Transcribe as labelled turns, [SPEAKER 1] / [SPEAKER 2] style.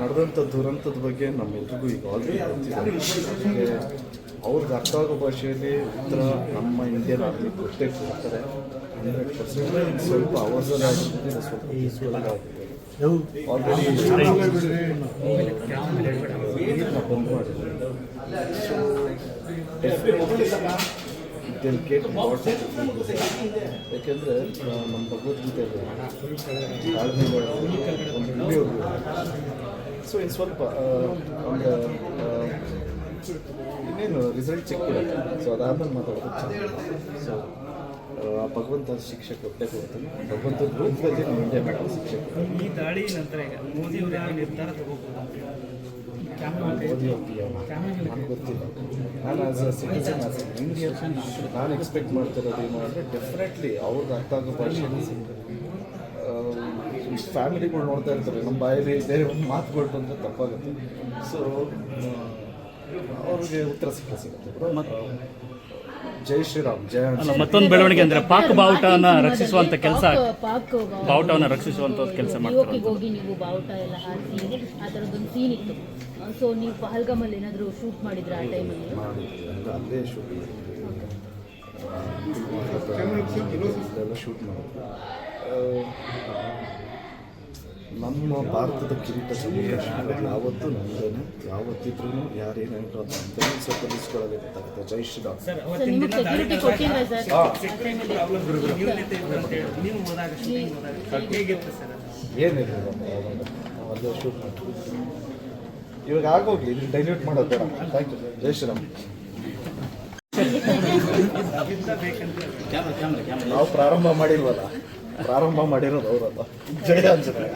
[SPEAKER 1] ನಡೆದಂಥ ದುರಂತದ ಬಗ್ಗೆ ನಮ್ಮೆಲ್ರಿಗೂ ಈಗ ಆಲ್ರೆಡಿ ಗೊತ್ತಿದೆ ಅವ್ರಿಗೆ ಅರ್ಥ ಆಗೋ ಭಾಷೆಯಲ್ಲಿ ಉತ್ತರ ನಮ್ಮ ಇಂಡಿಯನ್ ಆರ್ಮಿ ಪ್ರೊಟೆಕ್ಟ್ ಕೊಡ್ತಾರೆ ಹಂಡ್ರೆಡ್ ಪರ್ಸೆಂಟ್ ಸ್ವಲ್ಪ ಅವಸರ ಆಗಿದೆ ಸ್ವಲ್ಪ ಯೂಸ್ಫುಲ್ ಆಗಿದೆ ಆಲ್ರೆಡಿ ಬಂದ್ ಮಾಡಿದ್ದಾರೆ ಸೊ ಡೆಫಿನೆಟ್ಲಿ ಕೇಟ್ ಲಾಟ್ ಯಾಕೆಂದರೆ ನಮ್ಮ ಭಗವದ್ಗೀತೆಯಲ್ಲಿ ತಾಳ್ಮೆಗಳ ಒಂದು ಇಲ್ಲಿವರೆಗೂ ಸೊ ಇನ್ ಸ್ವಲ್ಪ ಆ, ಒಂದು ಆ, ಇನ್ನೇನು ರಿಸಲ್ಟ್ ಚೆಕ್ ಸೊ ಅದಾದ್ಮೇಲೆ ಮಾತಾಡೋದು. ಸೊ ಆ ಭಗವಂತ ಶಿಕ್ಷೆ ಕೊಟ್ಟೆ ಕೊಡ್ತೀನಿ ಭಗವಂತ ರೂಪದಲ್ಲಿ ನಾವು ಇಂಡಿಯಾ ಮಾಡೋ ಶಿಕ್ಷೆ
[SPEAKER 2] ಈ ದಾಳಿ ನಂತರ ಈಗ ಮೋದಿ ಅವರು ಯಾವ ನಿರ್ಧಾರ ತಗೋಬಹುದು
[SPEAKER 1] ಮೋದಿ ಹೋಗ್ತೀಯಮ್ಮ ಗೊತ್ತಿಲ್ಲ. ನಾನು as a citizen as Indian ನಾನು ಎಕ್ಸ್ಪೆಕ್ಟ್ ಮಾಡ್ತಿರೋದು ಏನು ಅಂದರೆ ಡೆಫಿನೆಟ್ಲಿ ಅವ್ರಿಗೆ ಅರ್ಥ ಆಗೋ ಭಾಷೆ ಫ್ಯಾಮಿಲಿಗಳು ನೋಡ್ತಾ ಇರ್ತಾರೆ ನಮ್ಮ ಬಾಯಲ್ಲಿ ಬೇರೆ ಒಂದು ಮಾತುಗಳು ಬಂದರೆ ತಪ್ಪಾಗುತ್ತೆ ಸೊ ಅವ್ರಿಗೆ ಉತ್ತರ ಸಿಕ್ಕ ಸಿಗುತ್ತೆ ಜೈ ಶ್ರೀರಾಮ್ ಜಯ
[SPEAKER 3] ಅಲ್ಲ ಮತ್ತೊಂದು ಬೆಳವಣಿಗೆ ಅಂದ್ರೆ ಪಾಕ್ ಬಾವುಟನ ರಕ್ಷಿಸುವಂತ ಕೆಲಸ
[SPEAKER 4] ಪಾಕ್-
[SPEAKER 3] ಬಾವುಟವನ್ನ ರಕ್ಷಿಸುವಂತ ಕೆಲಸ ಮಾಡ್ತಾರೆ.
[SPEAKER 4] ಹೋಗಿ ನೀವು ಬಾವುಟ ಎಲ್ಲ ಹಾಕಿ ಆ ಥರದ್ದೊಂದು ಸೀನ್ ಇತ್ತು. ಸೊ ನೀವು ಪಹಲ್ಗಾಮಲ್ಲಿ ಏನಾದರೂ ಶೂಟ್ ಮಾಡಿದ್ರೆ ಆ ಟೈಮಲ್ಲಿ
[SPEAKER 1] ಅಲ್ಲೇ? ಶೂಟ್ ಮಾಡಿದ್ವಿ. ಶೂಟ್ ಮಾಡಿದ್ವಿ. ನಮ್ಮ ಭಾರತದ ಕಿರೀಟ ಸಮೀಕ್ಷೆ ಯಾವತ್ತು ನಮ್ಮದೇನೆ ಯಾವತ್ತಿದ್ರೂ ಯಾರೇನು ನಮ್ಮದೇ ಸ್ವಲ್ಪ ಜೈ ಶ್ರೀರಾಮ್? ಏನಿಲ್ಲ ಅಲ್ಲೇ ಶೂಟ್ ಮಾಡಿ ಇವಾಗ ಆಗೋಗ್ಲಿ ಇದನ್ನ ಡೈಲ್ಯೂಟ್ ಮಾಡೋದು ಬೇಡ. ಥ್ಯಾಂಕ್ ಯು ಜೈ ಶ್ರೀರಾಮ್ ನಾವು ಪ್ರಾರಂಭ ಮಾಡಿಲ್ವಲ್ಲ? ಪ್ರಾರಂಭ ಮಾಡಿರೋದು ಅವರಲ್ಲ ಜಯ ಆಂಜನೇಯ